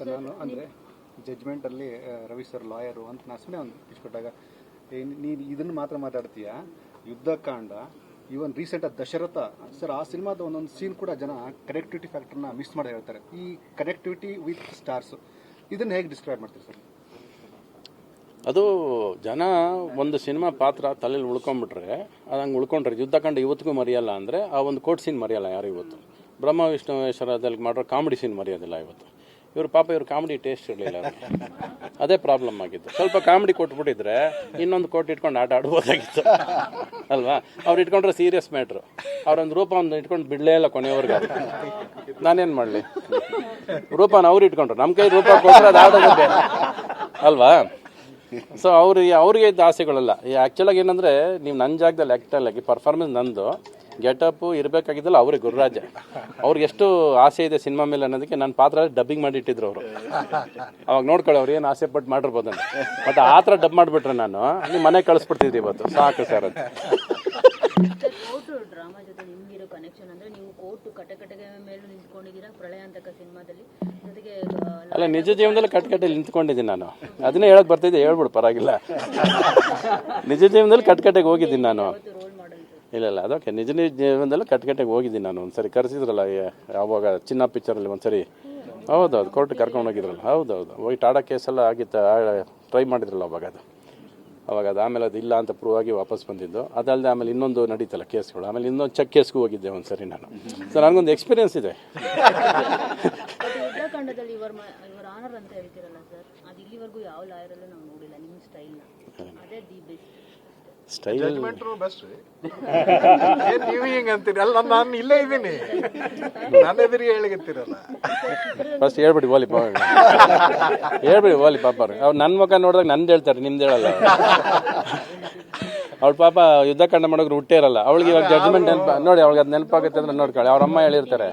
Sir ನಾನು ಅಂದರೆ ಜಡ್ಜ್ಮೆಂಟಲ್ಲಿ Ravi sir lawyer ಅಂತ ನಾನು ಸುಮ್ಮನೆ ಒಂದು pitch ಕೊಟ್ಟಾಗ ನೀನು ಇದನ್ನು ಮಾತ್ರ ಮಾತಾಡ್ತೀಯಾ? Yuddhakanda even recent Dasharatha sir ಆ ಸಿನಿಮಾದ ಒಂದೊಂದು ಸೀನ್ ಕೂಡ ಜನ ಕನೆಕ್ಟಿವಿಟಿ ಫ್ಯಾಕ್ಟರ್ನ ಮಿಸ್ ಮಾಡಿ ಹೇಳ್ತಾರೆ. ಈ ಕನೆಕ್ಟಿವಿಟಿ ವಿತ್ ಸ್ಟಾರ್ಸ್ ಇದನ್ನ ಹೇಗೆ ಡಿಸ್ಕ್ರೈಬ್ ಮಾಡ್ತೀರಿ ಸರ್ ಅದು ಜನ ಒಂದು ಸಿನಿಮಾ ಪಾತ್ರ ತಲೆಯಲ್ಲಿ ಉಳ್ಕೊಂಡ್ಬಿಟ್ರೆ, ಅದು ಹಂಗೆ ಉಳ್ಕೊಂಡ್ರೆ ಯುದ್ಧ ಕಂಡು ಇವತ್ತಿಗೂ ಮರೆಯಲ್ಲ ಅಂದರೆ, ಆ ಒಂದು ಕೋಟ್ ಸೀನ್ ಮರೆಯಲ್ಲ ಯಾರು ಇವತ್ತು? ಬ್ರಹ್ಮ ವಿಷ್ಣುವೇಶ್ವರದಲ್ಲಿ ಮಾಡಿರೋ ಕಾಮಿಡಿ ಸೀನ್ ಮರೆಯೋದಿಲ್ಲ ಇವತ್ತು. ಇವ್ರು ಪಾಪ ಇವರು ಕಾಮಿಡಿ ಟೇಸ್ಟ್ ಇರಲಿಲ್ಲ ಅದೇ ಪ್ರಾಬ್ಲಮ್ ಆಗಿತ್ತು ಸ್ವಲ್ಪ ಕಾಮಿಡಿ ಕೊಟ್ಬಿಟ್ಟಿದ್ರೆ ಇನ್ನೊಂದು ಕೋಟ್ ಇಟ್ಕೊಂಡು ಆಟ ಆಡ್ಬೋದಾಗಿತ್ತು. ಅಲ್ವಾ? ಅವ್ರು ಇಟ್ಕೊಂಡ್ರೆ ಸೀರಿಯಸ್ ಮ್ಯಾಟ್ರು ಅವ್ರೊಂದು ರೂಪ ಒಂದು ಇಟ್ಕೊಂಡು ಬಿಡಲೇ ಇಲ್ಲ ಕೊನೆಯವರೆಗೆ ನಾನೇನು ಮಾಡಲಿ? ರೂಪನ ಅವ್ರು ಇಟ್ಕೊಂಡ್ರು. ನಮ್ಮ ಕೈ ರೂಪ ಕೊಟ್ಟರೆ ಅದು ಆಡೋದು ಅಲ್ವಾ? ಸೊ ಅವ್ರಿಗೆ ಅವ್ರಿಗೆ ಇದ್ದ ಆಸೆಗಳಲ್ಲ. ಈ ಆ್ಯಕ್ಚುಲಾಗಿ ಏನಂದರೆ, ನೀವು ನನ್ನ ಜಾಗದಲ್ಲಿ ಆ್ಯಕ್ಟಲ್ಲಾಗಿ ಪರ್ಫಾರ್ಮೆನ್ಸ್ ನಂದು. ಗೆಟಪ್ಪು ಇರಬೇಕಾಗಿದ್ದಲ್ಲ ಅವ್ರಿಗೆ ಗುರುರಾಜ. ಅವ್ರಿಗೆ ಎಷ್ಟು ಆಸೆ ಇದೆ ಸಿನಿಮಾ ಮೇಲೆ ಅನ್ನೋದಕ್ಕೆ ನನ್ನ ಪಾತ್ರ ಡಬ್ಬಿಂಗ್ ಮಾಡಿ ಇಟ್ಟಿದ್ರು ಅವರು. ಅವಾಗ ನೋಡ್ಕೊಳ್ಳಿ ಅವ್ರು ಏನು ಆಸೆ ಪಟ್ಟು ಮಾಡಿರ್ಬೋದು ಅಂತ. ಬಟ್ ಆ ಥರ ಡಬ್ ಮಾಡಿಬಿಟ್ರೆ ನಾನು ಅಲ್ಲಿ ಮನೆ ಕಳಿಸ್ಬಿಡ್ತಿದ್ದೆ ಇವತ್ತು. ಸಾಕು ಸರ್ ಅಂತ. ಅಲ್ಲ ನಿಜ ಜೀವನದಲ್ಲಿ ಕಟ್ಕಟ್ಟೆಯಲ್ಲಿ ನಿಂತ್ಕೊಂಡಿದ್ದೀನಿ ನಾನು. ಅದನ್ನೇ ಹೇಳಕ್ ಬರ್ತಿದ್ದೆ ಹೇಳ್ಬಿಡು ಪರವಾಗಿಲ್ಲ. ನಿಜ ಜೀವನದಲ್ಲಿ ಕಟ್ಕಟ್ಟೆಗೆ ಹೋಗಿದ್ದೀನಿ ನಾನು. ಇಲ್ಲ ಇಲ್ಲ. ಅದಕ್ಕೆ ನಿಜ ನಿಜ ಜೀವನದಲ್ಲಿ ಕಟ್ಕಟ್ಟೆಗೆ ಹೋಗಿದ್ದೀನಿ ನಾನು. ಒಂದ್ಸರಿ ಕರೆಸಿದ್ರಲ್ಲ ಯಾವಾಗ ಚಿನ್ನ ಪಿಕ್ಚರಲ್ಲಿ ಒಂದ್ಸರಿ. ಹೌದು ಹೌದು ಕೋರ್ಟ್ ಕರ್ಕೊಂಡು ಹೋಗಿದ್ರಲ್ಲ. ಹೌದು ಹೌದು ಹೋಗಿ ಟಾಡಾ ಕೇಸೆಲ್ಲ ಆಗಿತ್ತು. ಟ್ರೈ ಮಾಡಿದ್ರಲ್ಲ ಅವಾಗ ಅದು. ಅವಾಗ ಅದು ಆಮೇಲೆ ಅದು ಇಲ್ಲ ಅಂತ ಪ್ರೂವ್ ಆಗಿ ವಾಪಸ್ ಬಂದಿದ್ದು. ಅದಲ್ಲದೆ ಆಮೇಲೆ ಇನ್ನೊಂದು ನಡೀತಲ್ಲ ಕೇಸ್ಗಳು ಆಮೇಲೆ ಇನ್ನೊಂದು ಚೆಕ್ ಕೇಸ್ಗೂ ಹೋಗಿದ್ದೆ ಒಂದ್ಸರಿ ನಾನು. ಸೊ ನನಗೊಂದು ಎಕ್ಸ್ಪೀರಿಯನ್ಸ್ ಇದೆ. ಅದೇ ದಿ ಬೆಸ್ಟ್ ಸ್ಟೈಲ್ ಏನ್ ನೀವು ಹಿಂಗೆ ಅಂತೀರಿ? ಅಲ್ಲ ನಾನು ಇಲ್ಲೇ ಇದ್ದೀನಿ. ನನ್ನ ಎದುರಿಗೆ ಹೇಳಿಗತ್ತೀರಲ್ಲ. ಫಸ್ಟ್ ಹೇಳ್ಬಿಡಿ ಓಲಿ ಪಾಪ ಹೇಳ್ಬಿಡಿ ಓಲಿ ಪಾಪ ಅವ್ರು. ಅವ್ರು ನನ್ನ ಮುಖ ನೋಡಿದಾಗ ನಂದು ಹೇಳ್ತಾರೆ ನಿಮ್ದು ಹೇಳಲ್ಲ ಅವ್ಳು ಪಾಪ ಯುದ್ಧ ಕಂಡ ಮಾಡೋರು ಹುಟ್ಟೇ ಇರಲ್ಲ. ಅವಳಿಗೆ ಇವಾಗ ಜಡ್ಜ್ಮೆಂಟ್ ನೆನಪ ನೋಡಿ ಅವಳಿಗೆ ಅದು ನೆನಪಾಗುತ್ತೆ ಅಂದ್ರೆ ನೋಡ್ಕೊಳ್ಳಿ. ಅವ್ರ ಅಮ್ಮ ಹೇಳಿರ್ತಾರೆ.